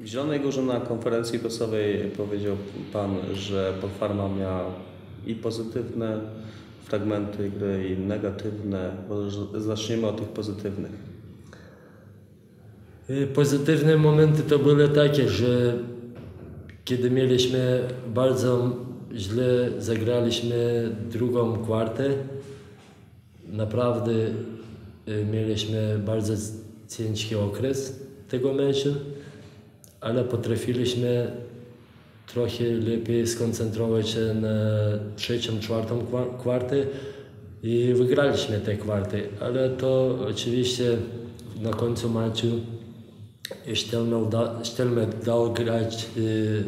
W Zielonej Górze na konferencji prasowej powiedział Pan, że Polfarma miała i pozytywne fragmenty gry, i negatywne. Może zaczniemy od tych pozytywnych. Y, Pozytywne momenty to były takie, że kiedy mieliśmy bardzo źle zagraliśmy drugą kwartę, naprawdę y, mieliśmy bardzo ciężki okres tego meczu, ale potrafiliśmy trochę lepiej skoncentrować się na trzecią, czwartą kwa- kwartę i wygraliśmy te kwarty, ale to oczywiście na końcu meczu Sztelmel da, Sztelmel dał grać y,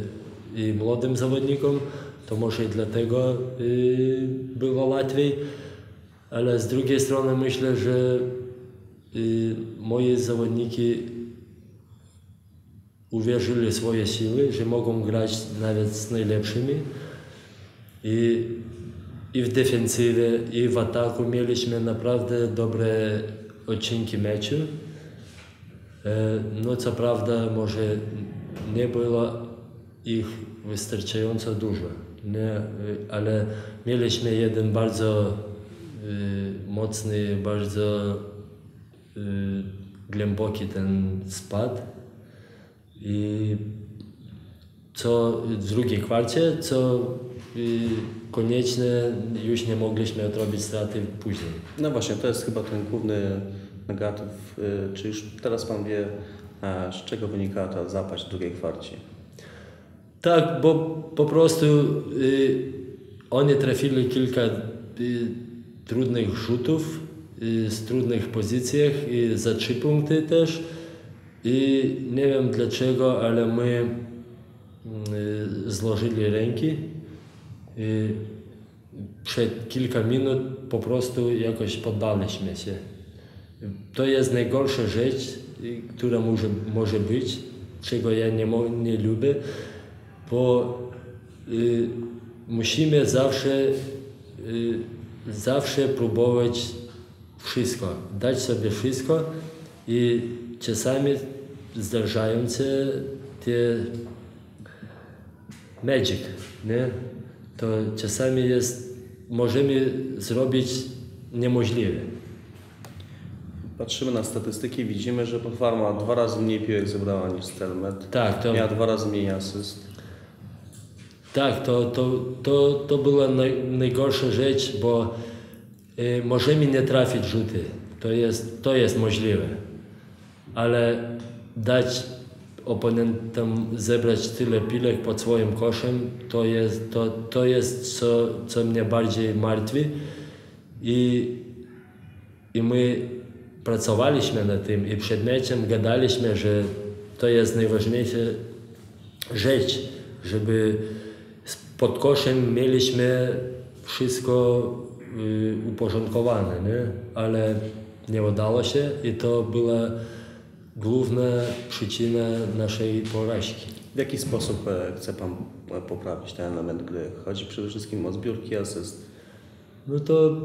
i młodym zawodnikom, to może i dlatego y, było łatwiej, ale z drugiej strony myślę, że y, moi zawodniki uwierzyli w swoje siły, że mogą grać nawet z najlepszymi. I, i w defensywie, i w ataku mieliśmy naprawdę dobre odcinki meczu. E, No co prawda może nie było ich wystarczająco dużo, nie? Ale mieliśmy jeden bardzo e, mocny, bardzo e, głęboki ten spad i co w drugiej kwarcie, co y, koniecznie już nie mogliśmy odrobić straty później. No właśnie, to jest chyba ten główny negatyw. Y, Czy już teraz Pan wie, z czego wynikała ta zapaść w drugiej kwarcie? Tak, bo po prostu y, oni trafili kilka y, trudnych rzutów y, z trudnych pozycjach i za trzy punkty też. I nie wiem dlaczego, ale my y, złożyli ręki i przed kilka minut po prostu jakoś poddaliśmy się. To jest najgorsza rzecz, y, która może, może być, czego ja nie, nie lubię, bo y, musimy zawsze, y, zawsze próbować wszystko, dać sobie wszystko i czasami zdarzają się te magic, nie? To czasami jest, możemy zrobić niemożliwe. Patrzymy na statystyki, widzimy, że Polfarma dwa razy mniej piłek zebrała niż Stelmet. Tak, to, Miała dwa razy mniej asyst. tak, to, to, to, to była naj, najgorsza rzecz, bo y, możemy nie trafić rzuty, to jest, to jest możliwe, ale dać oponentom zebrać tyle pilek pod swoim koszem, to jest, to, to jest co, co mnie bardziej martwi i, i my pracowaliśmy nad tym i przed meczem gadaliśmy, że to jest najważniejsza rzecz, żeby pod koszem mieliśmy wszystko y, uporządkowane, nie? ale nie udało się i to była główna przyczyna naszej porażki. W jaki sposób e, chce Pan poprawić ten element gry? Chodzi przede wszystkim o zbiórki asyst. No to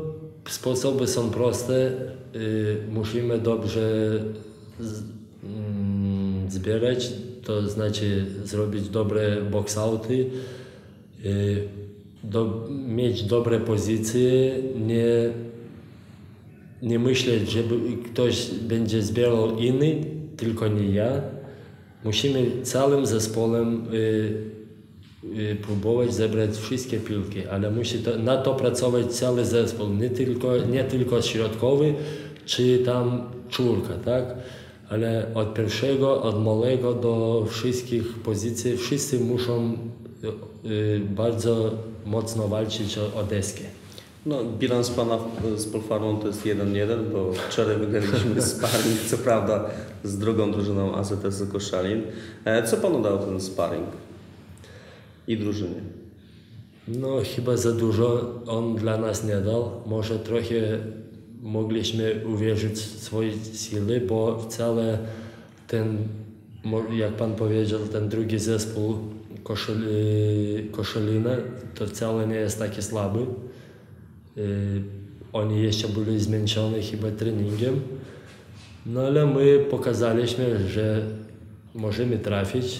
sposoby są proste. Y, musimy dobrze mm, zbierać, to znaczy zrobić dobre box-outy, y, do, mieć dobre pozycje, nie, nie myśleć, że ktoś będzie zbierał inny, tylko nie ja. Musimy całym zespołem y, y, próbować zebrać wszystkie piłki, ale musi to, na to pracować cały zespół, nie tylko, nie tylko środkowy czy tam czwórka, tak? Ale od pierwszego, od małego do wszystkich pozycji, wszyscy muszą y, bardzo mocno walczyć o deskę. No, bilans Pana w- z Polfarmą to jest 1-1, bo wczoraj wygraliśmy sparring, co prawda z drugą drużyną AZS Koszalin. E, Co Panu dał ten sparring? I drużynie? No chyba za dużo on dla nas nie dał. Może trochę mogliśmy uwierzyć w swoje siły, bo wcale ten, jak pan powiedział, ten drugi zespół Koszel, Koszalina to wcale nie jest taki słaby. Y, Oni jeszcze byli zmęczeni chyba treningiem. No ale my pokazaliśmy, że możemy trafić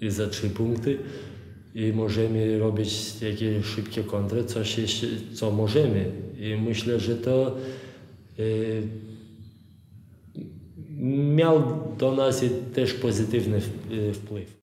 i za trzy punkty i możemy robić jakieś szybkie kontry, coś jeszcze, co możemy. I myślę, że to y, miał do nas też pozytywny y, wpływ.